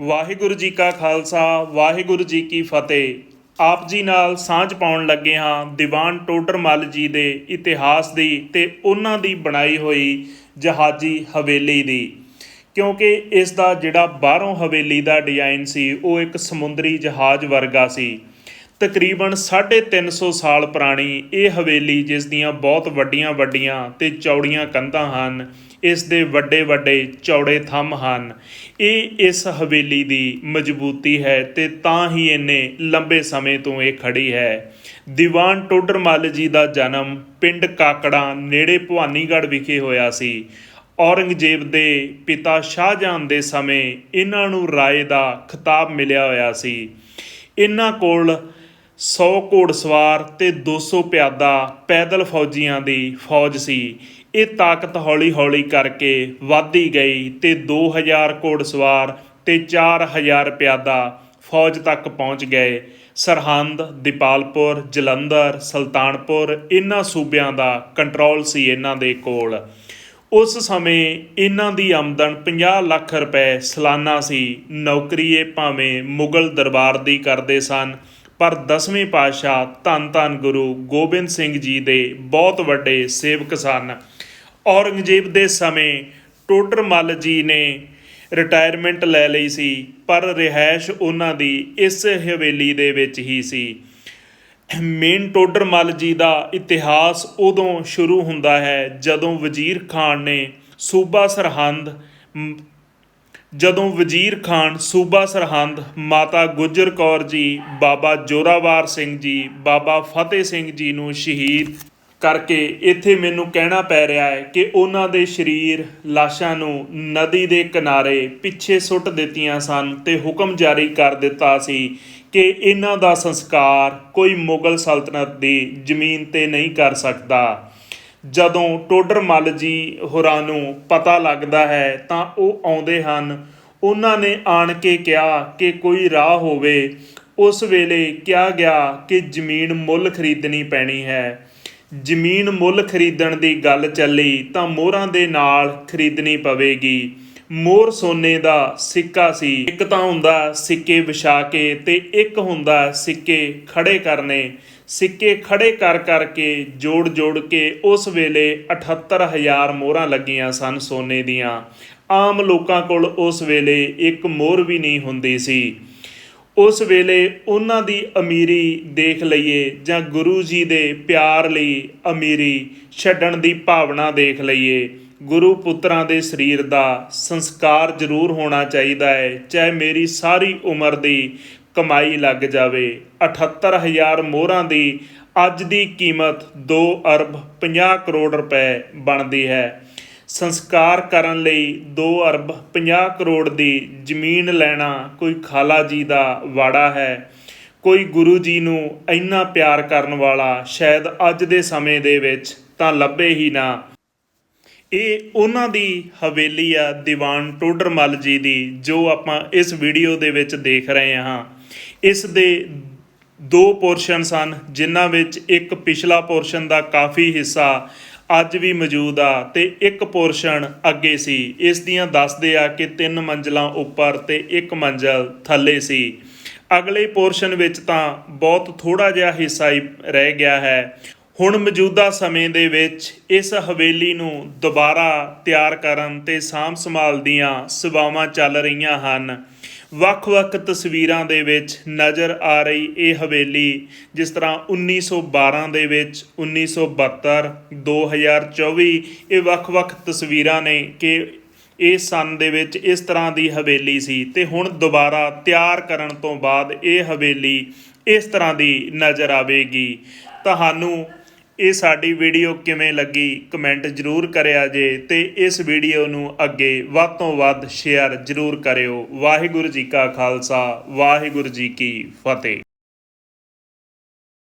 ਵਾਹਿਗੁਰੂ ਜੀ ਕਾ ਖਾਲਸਾ, ਵਾਹਿਗੁਰੂ ਜੀ ਕੀ ਫਤਿਹ। ਆਪ ਜੀ ਨਾਲ ਸਾਂਝ ਪਾਉਣ ਲੱਗੇ ਹਾਂ ਦੀਵਾਨ ਟੋਡਰਮੱਲ ਜੀ ਦੇ ਇਤਿਹਾਸ ਦੀ ਤੇ ਉਹਨਾਂ ਦੀ ਬਣਾਈ ਹੋਈ ਜਹਾਜੀ ਹਵੇਲੀ ਦੀ। ਕਿਉਂਕਿ ਇਸ ਦਾ ਜਿਹੜਾ ਬਾਹਰੋਂ ਹਵੇਲੀ ਦਾ ਡਿਜ਼ਾਈਨ ਸੀ, ਉਹ ਇੱਕ ਸਮੁੰਦਰੀ ਜਹਾਜ਼ ਵਰਗਾ ਸੀ। ਤਕਰੀਬਨ 350 ਸਾਲ ਪੁਰਾਣੀ ਇਹ ਹਵੇਲੀ ਜਿਸ ਦੀਆਂ ਬਹੁਤ ਵੱਡੀਆਂ ਵੱਡੀਆਂ ਤੇ ਚੌੜੀਆਂ ਕੰਧਾਂ ਹਨ, ਇਸ ਦੇ ਵੱਡੇ ਵੱਡੇ ਚੌੜੇ ਥੰਮ ਹਨ। ਇਹ ਇਸ ਹਵੇਲੀ ਦੀ ਮਜ਼ਬੂਤੀ ਹੈ ਤੇ ਤਾਂ ਹੀ ਇਹਨੇ ਲੰਬੇ ਸਮੇਂ ਤੋਂ ਇਹ ਖੜੀ ਹੈ। ਦੀਵਾਨ ਟੋਡਰਮੱਲ ਜੀ ਦਾ ਜਨਮ ਪਿੰਡ ਕਾਕੜਾ ਨੇੜੇ ਭਵਾਨੀਗੜ੍ਹ ਵਿਖੇ ਹੋਇਆ ਸੀ। ਔਰੰਗਜ਼ੇਬ ਦੇ ਪਿਤਾ ਸ਼ਾਹਜਹਾਨ ਦੇ ਸਮੇਂ ਇਹਨਾਂ ਨੂੰ ਰਾਏ ਦਾ ਖਿਤਾਬ ਮਿਲਿਆ ਹੋਇਆ ਸੀ। ਇਹਨਾਂ ਕੋਲ 100 ਘੋੜਸਵਾਰ ਤੇ 200 ਪਿਆਦਾ ਪੈਦਲ ਫੌਜੀਆਂ ਦੀ ਫੌਜ ਸੀ। ਇਹ ਤਾਕਤ ਹੌਲੀ-ਹੌਲੀ ਕਰਕੇ ਵਧਦੀ ਗਈ ਤੇ 2000 ਘੋੜਸਵਾਰ ਤੇ 4000 ਪਿਆਦਾ ਫੌਜ ਤੱਕ ਪਹੁੰਚ ਗਏ। ਸਰਹੰਦ, ਦੀਪਾਲਪੁਰ, ਜਲੰਧਰ, ਸੁਲਤਾਨਪੁਰ ਇਹਨਾਂ ਸੂਬਿਆਂ ਦਾ ਕੰਟਰੋਲ ਸੀ ਇਹਨਾਂ ਦੇ ਕੋਲ। ਉਸ ਸਮੇਂ ਇਹਨਾਂ ਦੀ ਆਮਦਨ 50 ਲੱਖ ਰੁਪਏ ਸਾਲਾਨਾ ਸੀ। ਨੌਕਰੀ ਇਹ ਭਾਵੇਂ ਮੁਗਲ ਦਰਬਾਰ ਦੀ ਕਰਦੇ ਸਨ ਪਰ ਦਸਵੇਂ ਪਾਤਸ਼ਾਹ ਧੰਨ ਧੰਨ ਗੁਰੂ ਗੋਬਿੰਦ ਸਿੰਘ ਜੀ ਦੇ ਬਹੁਤ ਵੱਡੇ ਸੇਵਕ ਸਨ। ਔਰੰਗਜ਼ੇਬ ਦੇ ਸਮੇਂ ਟੋਡਰਮੱਲ ਜੀ ਨੇ ਰਿਟਾਇਰਮੈਂਟ ਲੈ ਲਈ ਸੀ, ਪਰ ਰਿਹਾਇਸ਼ ਉਹਨਾਂ ਦੀ ਇਸ ਹਵੇਲੀ ਦੇ ਵਿੱਚ ਹੀ ਸੀ। ਮੇਨ ਟੋਡਰਮੱਲ ਜੀ ਦਾ ਇਤਿਹਾਸ ਉਦੋਂ ਸ਼ੁਰੂ ਹੁੰਦਾ ਹੈ ਜਦੋਂ ਵਜ਼ੀਰ ਖਾਨ ਨੇ ਸੂਬਾ ਸਰਹੰਦ ਜਦੋਂ ਵਜ਼ੀਰ ਖਾਨ ਸੂਬਾ ਸਰਹੰਦ, ਮਾਤਾ ਗੁਜਰ ਕੌਰ ਜੀ, ਬਾਬਾ ਜ਼ੋਰਾਵਾਰ ਸਿੰਘ ਜੀ, ਬਾਬਾ ਫਤਿਹ ਸਿੰਘ ਜੀ ਨੂੰ ਸ਼ਹੀਦ ਕਰਕੇ ਇੱਥੇ ਮੈਨੂੰ ਕਹਿਣਾ ਪੈ ਰਿਹਾ ਹੈ ਕਿ ਉਹਨਾਂ ਦੇ ਸਰੀਰ ਲਾਸ਼ਾਂ ਨੂੰ ਨਦੀ ਦੇ ਕਿਨਾਰੇ ਪਿੱਛੇ ਸੁੱਟ ਦਿੱਤੀਆਂ ਸਨ ਤੇ ਹੁਕਮ ਜਾਰੀ ਕਰ ਦਿੱਤਾ ਸੀ ਕਿ ਇਹਨਾਂ ਦਾ ਸੰਸਕਾਰ ਕੋਈ ਮੁਗਲ ਸਲਤਨਤ ਦੀ ਜ਼ਮੀਨ ਤੇ ਨਹੀਂ ਕਰ ਸਕਦਾ। ਜਦੋਂ ਟੋਡਰਮੱਲ ਜੀ ਹੋਰਾਂ ਨੂੰ ਪਤਾ ਲੱਗਦਾ ਹੈ ਤਾਂ ਉਹ ਆਉਂਦੇ ਹਨ। ਉਹਨਾਂ ਨੇ ਆਣ ਕੇ ਕਿਹਾ ਕਿ ਕੋਈ ਰਾਹ ਹੋਵੇ। ਉਸ ਵੇਲੇ ਕਿਹਾ ਗਿਆ ਕਿ ਜ਼ਮੀਨ ਮੁੱਲ ਖਰੀਦਣੀ ਪੈਣੀ ਹੈ। ਜ਼ਮੀਨ ਮੁੱਲ ਖਰੀਦਣ ਦੀ ਗੱਲ ਚੱਲੀ ਤਾਂ ਮੋਹਰਾਂ ਦੇ ਨਾਲ ਖਰੀਦਣੀ ਪਵੇਗੀ। ਮੋਰ ਸੋਨੇ ਦਾ ਸਿੱਕਾ ਸੀ। ਇੱਕ ਤਾਂ ਹੁੰਦਾ ਸਿੱਕੇ ਵਿਛਾ ਕੇ ਤੇ ਇੱਕ ਹੁੰਦਾ ਸਿੱਕੇ ਖੜੇ ਕਰਨੇ। ਸਿੱਕੇ ਖੜੇ ਕਰ ਕਰਕੇ ਜੋੜ ਜੋੜ ਕੇ ਉਸ ਵੇਲੇ 78000 ਮੋਹਰਾਂ ਲੱਗੀਆਂ ਸਨ ਸੋਨੇ ਦੀਆਂ। ਆਮ ਲੋਕਾਂ ਕੋਲ ਉਸ ਵੇਲੇ ਇੱਕ ਮੋਹਰ ਵੀ ਨਹੀਂ ਹੁੰਦੀ ਸੀ। ਉਸ ਵੇਲੇ ਉਹਨਾਂ ਦੀ ਅਮੀਰੀ ਦੇਖ ਲਈਏ ਜਾਂ ਗੁਰੂ ਜੀ ਦੇ ਪਿਆਰ ਲਈ ਅਮੀਰੀ ਛੱਡਣ ਦੀ ਭਾਵਨਾ ਦੇਖ ਲਈਏ। ਗੁਰੂ ਪੁੱਤਰਾਂ ਦੇ ਸਰੀਰ ਦਾ ਸੰਸਕਾਰ ਜ਼ਰੂਰ ਹੋਣਾ ਚਾਹੀਦਾ ਹੈ, ਚਾਹੇ ਮੇਰੀ ਸਾਰੀ ਉਮਰ ਦੀ ਕਮਾਈ ਲੱਗ ਜਾਵੇ। 78000 ਮੋਹਰਾਂ ਦੀ ਅੱਜ ਦੀ ਕੀਮਤ 2 ਅਰਬ 50 ਕਰੋੜ ਰੁਪਏ ਬਣਦੀ ਹੈ। ਸੰਸਕਾਰ ਕਰਨ ਲਈ 2 ਅਰਬ 50 ਕਰੋੜ ਦੀ ਜ਼ਮੀਨ ਲੈਣਾ ਕੋਈ ਖਾਲਾ ਜੀ ਦਾ ਵਾੜਾ ਹੈ। ਕੋਈ ਗੁਰੂ ਜੀ ਨੂੰ ਇੰਨਾ ਪਿਆਰ ਕਰਨ ਵਾਲਾ ਸ਼ਾਇਦ ਅੱਜ ਦੇ ਸਮੇਂ ਦੇ ਵਿੱਚ ਤਾਂ ਲੱਭੇ ਹੀ ਨਾ। ਇਹ ਉਹਨਾਂ ਦੀ ਹਵੇਲੀ ਆ, ਦੀਵਾਨ ਟੋਡਰਮਲ ਜੀ ਦੀ, ਜੋ ਆਪਾਂ ਇਸ ਵੀਡੀਓ ਦੇ ਵਿੱਚ ਦੇਖ ਰਹੇ ਹਾਂ। ਇਸ ਦੇ ਦੋ ਪੋਰਸ਼ਨ ਸਨ ਜਿਨ੍ਹਾਂ ਵਿੱਚ ਇੱਕ ਪਿਛਲਾ ਪੋਰਸ਼ਨ ਦਾ ਕਾਫੀ ਹਿੱਸਾ ਅੱਜ ਵੀ ਮੌਜੂਦ ਆ ਤੇ ਇੱਕ ਪੋਰਸ਼ਨ ਅੱਗੇ ਸੀ। ਇਸ ਦੀਆਂ ਦੱਸਦੇ ਆ ਕਿ ਤਿੰਨ ਮੰਜ਼ਲਾਂ ਉੱਪਰ ਤੇ ਇੱਕ ਮੰਜ਼ਲ ਥੱਲੇ ਸੀ। ਅਗਲੇ ਪੋਰਸ਼ਨ ਵਿੱਚ ਤਾਂ ਬਹੁਤ ਥੋੜਾ ਜਿਹਾ ਹਿੱਸਾ ਹੀ ਰਹਿ ਗਿਆ ਹੈ। ਹੁਣ ਮੌਜੂਦਾ ਸਮੇਂ ਦੇ ਵਿੱਚ ਇਸ ਹਵੇਲੀ ਨੂੰ ਦੁਬਾਰਾ ਤਿਆਰ ਕਰਨ ਤੇ ਸਾਂਭ ਸੰਭਾਲ ਦੀਆਂ ਸੇਵਾਵਾਂ ਚੱਲ ਰਹੀਆਂ ਹਨ। ਵੱਖ-ਵੱਖ ਤਸਵੀਰਾਂ ਦੇ ਵਿੱਚ ਨਜ਼ਰ ਆ ਰਹੀ ਇਹ ਹਵੇਲੀ, ਜਿਸ ਤਰ੍ਹਾਂ 1912 ਦੇ ਵਿੱਚ 1972 2024 ਇਹ ਵੱਖ-ਵੱਖ ਤਸਵੀਰਾਂ ਨੇ ਕਿ ਇਹ ਸਨ ਦੇ ਵਿੱਚ ਇਸ ਤਰ੍ਹਾਂ ਦੀ ਹਵੇਲੀ ਸੀ ਤੇ ਹੁਣ ਦੁਬਾਰਾ ਤਿਆਰ ਕਰਨ ਤੋਂ ਬਾਅਦ ਇਹ ਹਵੇਲੀ ਇਸ ਤਰ੍ਹਾਂ ਦੀ ਨਜ਼ਰ ਆਵੇਗੀ। ਤੁਹਾਨੂੰ ਇਹ ਸਾਡੀ ਵੀਡੀਓ ਕਿਵੇਂ ਲੱਗੀ ਕਮੈਂਟ ਜਰੂਰ ਕਰਿਆ ਜੇ ਤੇ ਇਸ ਵੀਡੀਓ ਨੂੰ ਅੱਗੇ ਵੱਧ ਤੋਂ ਵੱਧ ਸ਼ੇਅਰ ਜਰੂਰ ਕਰਿਓ। ਵਾਹਿਗੁਰੂ ਜੀ ਕਾ ਖਾਲਸਾ, ਵਾਹਿਗੁਰੂ ਜੀ ਕੀ ਫਤਿਹ।